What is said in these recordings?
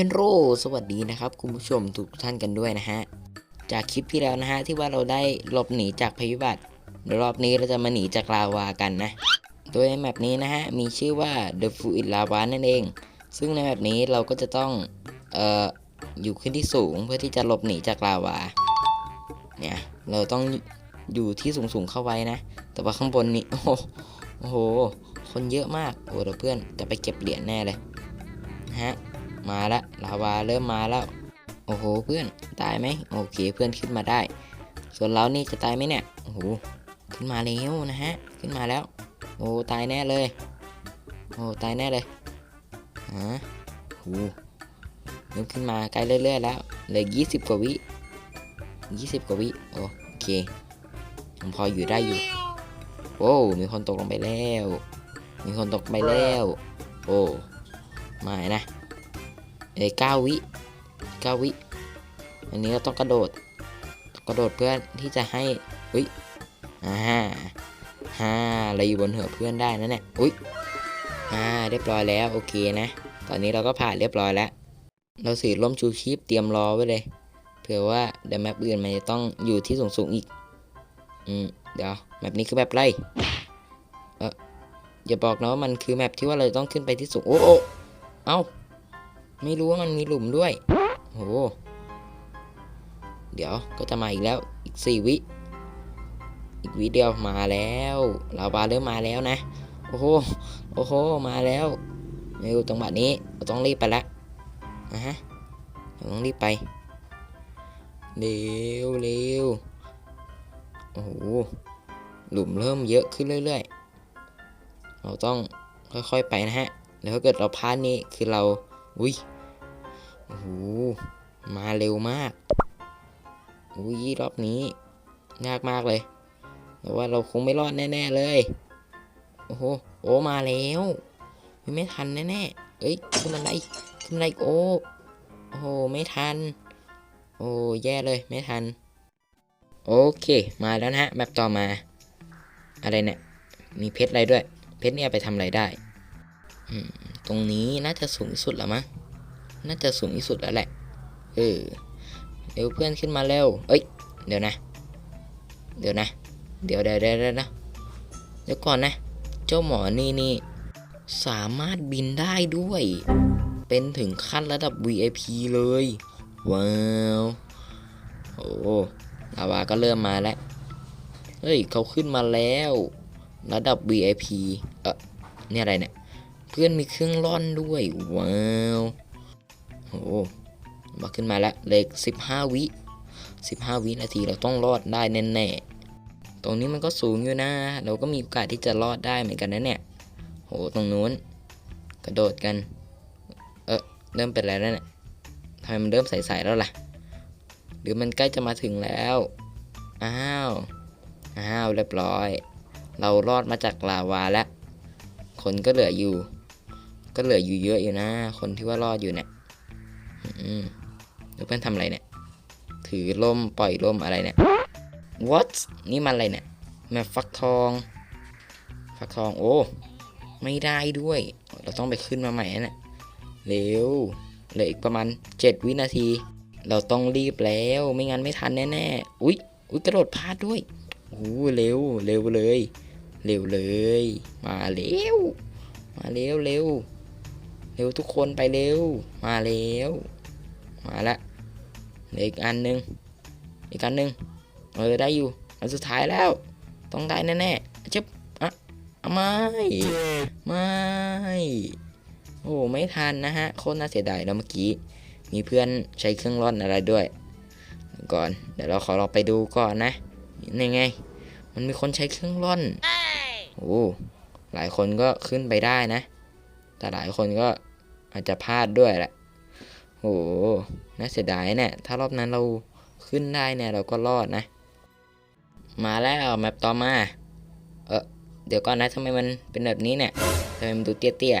ฮลโลสวัสดีนะครับ คุณผู้ชมทุกท่านกันด้วยนะฮะ จากคลิปที่แล้วนะฮะ ที่ว่าเราได้หลบหนีจากภัยพิบัติเดี๋ยวรอบนี้เราจะมาหนีจากลาวากันนะ โดยในแมปนี้นะฮะ มีชื่อว่า The Fluid Lava นั่นเอง ซึ่งในแมปนี้เราก็จะต้อง เอ่อ อยู่ขึ้นที่สูงเพื่อที่จะหลบหนีจากลาวา เนี่ย เราต้องอยู่ที่สูงๆเข้าไว้นะ แต่ว่าข้างบนนี้ โอ้โห คนเยอะมาก โอ้เดี๋ยวเพื่อนจะไปเก็บเหรียญแน่เลยนะฮะ มาละลาวาเริ่มมาแล้ว โอ้โหเพื่อนตายไหมโอเคเพื่อนขึ้นมาได้ ส่วนเรานี่จะตายไหมเนี่ยโอ้โหขึ้นมาแล้วนะฮะขึ้นมาแล้ว โอ้ตายแน่เลย โอ้ตายแน่เลยฮะโอ้เริ่มขึ้นมาใกล้เรื่อยๆแล้วเหลือยี่สิบกว่าวิยี่สิบกว่าวิโอเคยังพออยู่ได้อยู่โอ้มีคนตกลงไปแล้ว มีคนตกไปแล้ว โอ้ไม่นะ เอ้ยเก้าวิเก้าวิ อันนี้เราต้องกระโดด กระโดดเพื่อที่จะให้อุ้ยอ่าฮ่าเราอยู่บนเหัวเพื่อนได้นะเนี่ยอุ้ยอ่าเรียบร้อยแล้วโอเคนะ ตอนนี้เราก็ผ่านเรียบร้อยแล้ว เราสีร่มชูชีพเตรียมรอไว้เลย เผื่อว่าเดี๋ยวแมปอื่นมันจะต้องอยู่ที่สูงๆอีก อืม เดี๋ยวแมปนี้คือแมปไรเอออย่าบอกนะว่ามันคือแมปที่ว่าเราจะต้องขึ้นไปที่สูง โอ้โอ้เอ้า ไม่รู้ว่ามันมีหลุมด้วยโหเดี๋ยวก็จะมาอีกแล้วอีกสี่วิ อีกวิเดียวมาแล้วลาวาเริ่มมาแล้วนะ โอ้โหโอ้โหมาแล้วเร็วตรงบัดนี้เราต้องรีบไปละนะฮะเราต้องรีบไปเร็วเร็วโอ้โหหลุมเริ่มเยอะขึ้นเรื่อย ๆ เราต้องค่อยๆไปนะฮะแล้วถ้าเกิดเราพลาดนี่คือเรา อุ้ยโอ้โหมาเร็วมากอุ้ยรอบนี้ยากมากเลยแต่ว่าเราคงไม่รอดแน่ ๆ เลย โอ้โห โอ้ มาแล้วไม่ทันแน่ๆเอ้ยขึ้นอะไรขึ้นอะไรโอ้โอ้โห ไม่ทัน โอ้แย่เลยไม่ทัน โอเค มาแล้วนะฮะแมปต่อมา อะไรเนี่ย มีเพชรอะไรด้วย เพชรเนี่ยไปทำอะไรได้ ตรงนี้น่าจะสูงสุดแล้วมั้ง น่าจะสูงที่สุดแล้วแหละ เออเร็วเพื่อนขึ้นมาเร็ว เอ้ย เดี๋ยวนะ เดี๋ยวนะเดี๋ยวเดี๋ยวเดี๋ยวเดี๋ยวนะ เดี๋ยวก่อนนะ เจ้าหมอนี่นี่สามารถบินได้ด้วย เป็นถึงขั้นระดับ VIP เลย ว้าว โอ้ลาวาก็เริ่มมาแล้ว เฮ้ย เขาขึ้นมาแล้ว ระดับ VIP เออเนี่ยอะไรเนี่ย เพื่อนมีเครื่องร่อนด้วย ว้าว โอ้มาขึ้นมาแล้วเลข15วิ15วินาทีเราต้องรอดได้แน่ๆ ตรงนี้มันก็สูงอยู่นะ เราก็มีโอกาสที่จะรอดได้เหมือนกันนะเนี่ย โห ตรงนู้น กระโดดกัน เออเริ่มเป็นอะไรแล้วเนี่ยทำไมมันเริ่มใสๆแล้วล่ะ หรือมันใกล้จะมาถึงแล้ว อ้าว อ้าว เรียบร้อย เรารอดมาจากลาวาแล้ว คนก็เหลืออยู่ ก็เหลืออยู่เยอะอยู่นะ คนที่ว่ารอดอยู่เนี่ย อืมเพื่อนทำอะไรเนี่ย ถือล่มปล่อยล่มอะไรเนี่ย what นี่มันอะไรเนี่ยแมปฟักทอง ฟักทอง โอ้ ไม่ได้ด้วย เราต้องไปขึ้นมาใหม่นะเนี่ยเร็วเหลืออีกประมาณ 7 วินาที เราต้องรีบแล้ว ไม่งั้นไม่ทันแน่ๆ อุ๊ย อุ๊ย กระโดดพลาดด้วยโอ้เร็ว เร็วเลย เร็วเลย มาเร็ว มาเร็วเร็ว เร็วทุกคนไปเร็ว มาเร็ว มาละเหลืออีกอันหนึ่งอีกอันหนึ่งเออได้อยู่ อันสุดท้ายแล้ว ต้องได้แน่ๆจึ๊บอะอะไม่ ไม่ โอ้ไม่ทันนะฮะ โคตรน่าเสียดายแล้วเมื่อกี้ มีเพื่อนใช้เครื่องร่อนอะไรด้วย ก่อน เดี๋ยวเราขอลองไปดูก่อนนะนี่ไง มันมีคนใช้เครื่องร่อน โอ้หลายคนก็ขึ้นไปได้นะ แต่หลายคนก็อาจจะพลาดด้วยแหละ โอ้น่าเสียดายเนี่ยถ้ารอบนั้นเราขึ้นได้เนี่ยเราก็รอดนะ มาแล้วแมปต่อมา เออเดี๋ยวก่อนนะทำไมมันเป็นแบบนี้เนี่ยทำไมมันดูเตี้ย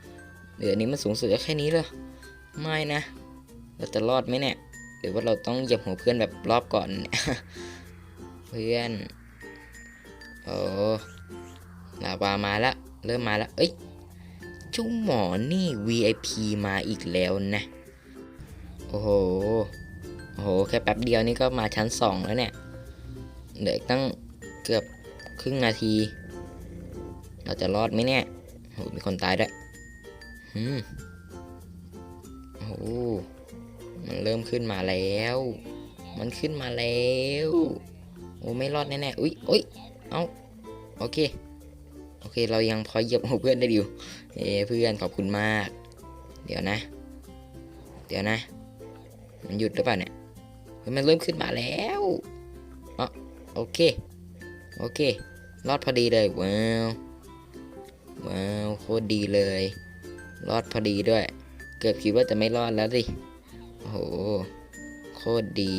ๆเดี๋ยวนี้มันสูงสุดแค่นี้เลยไม่นะ เราจะรอดไหมเนี่ยหรือว่าเราต้องเหยียบหัวเพื่อนแบบรอบก่อนเนี่ยเพื่อนโอ้ลาวามาละเริ่มมาละเอ้ยเจ้าหมอนี่ VIP มาอีกแล้วนะ อ้โห โอ้โห แค่แป๊บเดียวนี่ก็มาชั้นสองแล้วเนี่ย เหลืออีกตั้งเกือบครึ่งนาที เราจะรอดไหมเนี่ยโอ้โหมีคนตายด้วยอืมโอ้โห มันเริ่มขึ้นมาแล้ว มันขึ้นมาแล้ว โอ้ไม่รอดแน่ๆ อุ้ยอุ้ยเอ้าโอเค โอเค เรายังพอเหยียบหัวเพื่อนได้อยู่ เอ้เพื่อนขอบคุณมาก เดี๋ยวนะ เดี๋ยวนะ มันหยุดหรือเปล่าเนี่ยเฮ้ยมันเริ่มขึ้นมาแล้วอ๋อโอเค โอเค รอดพอดีเลย ว้าว ว้าว โคตรดีเลย รอดพอดีด้วย เกือบคิดว่าจะไม่รอดแล้วสิ โอ้โห โคตรดี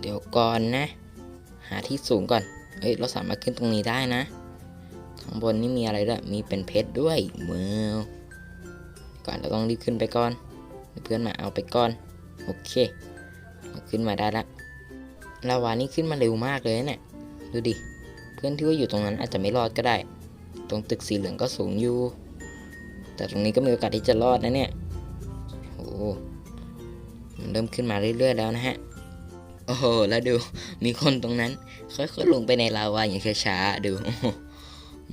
เดี๋ยวก่อนนะ หาที่สูงก่อน เฮ้ย เราสามารถขึ้นตรงนี้ได้นะ ข้างบนนี่มีอะไรด้วย มีเป็นเพชรด้วยว้าวก่อนเราต้องรีบขึ้นไปก่อน เพื่อนมาเอาไปก่อน โอเคขึ้นมาได้ละลาวานี่ขึ้นมาเร็วมากเลยนะเนี่ยดูดิ เพื่อนที่ว่าอยู่ตรงนั้นอาจจะไม่รอดก็ได้ ตรงตึกสีเหลืองก็สูงอยู่ แต่ตรงนี้ก็มีโอกาสที่จะรอดนะเนี่ยโอ้โหมันเริ่มขึ้นมาเรื่อยๆแล้วนะฮะ โอ้โห แล้วดู มีคนตรงนั้นค่อยๆลงไปในลาวาอย่างช้าๆดู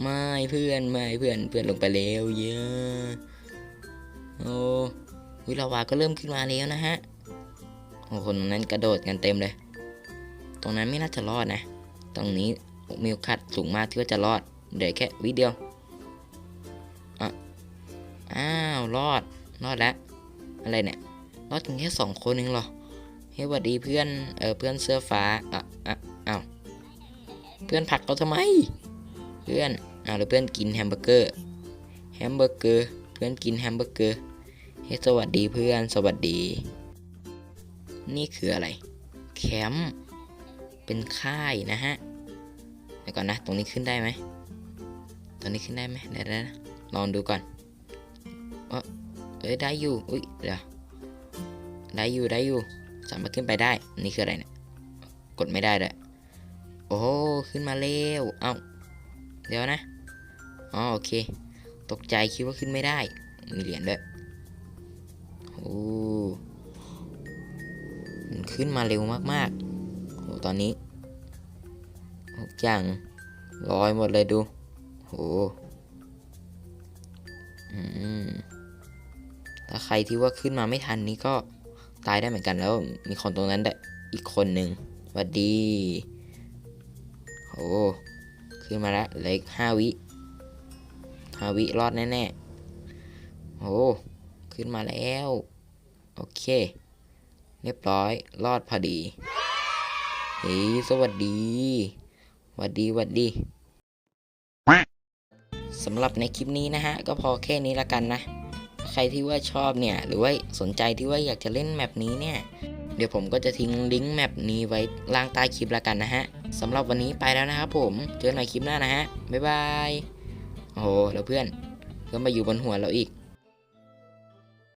ไม่เพื่อนไม่เพื่อนเพื่อนลงไปแล้วเยอะ โอ้ วิลาวาก็เริ่มขึ้นมาแล้วนะฮะโอ้คนตรงนั้นกระโดดกันเต็มเลย ตรงนั้นไม่น่าจะรอดนะ ตรงนี้มีโอกาสสูงมากที่ว่าจะรอดเดี๋ยวแค่วิเดียวอะอ้าวรอดรอดแล้วอะไรเนี่ยรอดกันแค่สองคนเองเหรอเฮ้ยวัดดีเพื่อนเออเพื่อนเสื้อฟ้าอะอะอ้าวเพื่อนผักเราทำไม เพื่อนอ้าวแล้วเพื่อนกินแฮมเบอร์เกอร์แฮมเบอร์เกอร์เพื่อนกินแฮมเบอร์เกอร์ ฮ้สวัสดีเพื่อนสวัสดี นี่คืออะไร แคมป์เป็นค่ายนะฮะเดี๋ยวก่อนนะ ตรงนี้ขึ้นได้ไหมตรงนี้ขึ้นได้ไหมเดี๋ยวลองดูก่อนเอ้ยได้อยู่อุ้ยเดี๋ยวได้อยู่ได้อยู่ สามารถขึ้นไปได้ นี่คืออะไรเนี่ยกดไม่ได้เลยโอ้ขึ้นมาเร็วเอ้าเดี๋ยวนะอ๋อโอเค ตกใจคิดว่าขึ้นไม่ได้มีเหรียญด้วย โอ้มันขึ้นมาเร็วมากๆโหตอนนี้ทุกอย่างลอยหมดเลยดูโหอืมถ้าใครที่ว่าขึ้นมาไม่ทันนี้ก็ตายได้เหมือนกันแล้วมีคนตรงนั้นได้อีกคนหนึ่งวัดดีโหขึ้นมาแล้วเหลืออีกห้าวิห้าวิรอดแน่ๆโห ขึ้นมาแล้ว โอเค เรียบร้อย รอดพอดีเฮ้ยสวัสดีหวัดดีหวัดดีสำหรับในคลิปนี้นะฮะ ก็พอแค่นี้ละกันนะ ใครที่ว่าชอบเนี่ย หรือว่าสนใจที่ว่าอยากจะเล่นแมปนี้เนี่ย เดี๋ยวผมก็จะทิ้งลิงก์แมปนี้ไว้ล่างใต้คลิปละกันนะฮะสำหรับวันนี้ไปแล้วนะครับผม เจอกันใหม่คลิปหน้านะฮะ บ๊ายบาย โอ้โห แล้วเพื่อน เพื่อนมาอยู่บนหัวเราอีก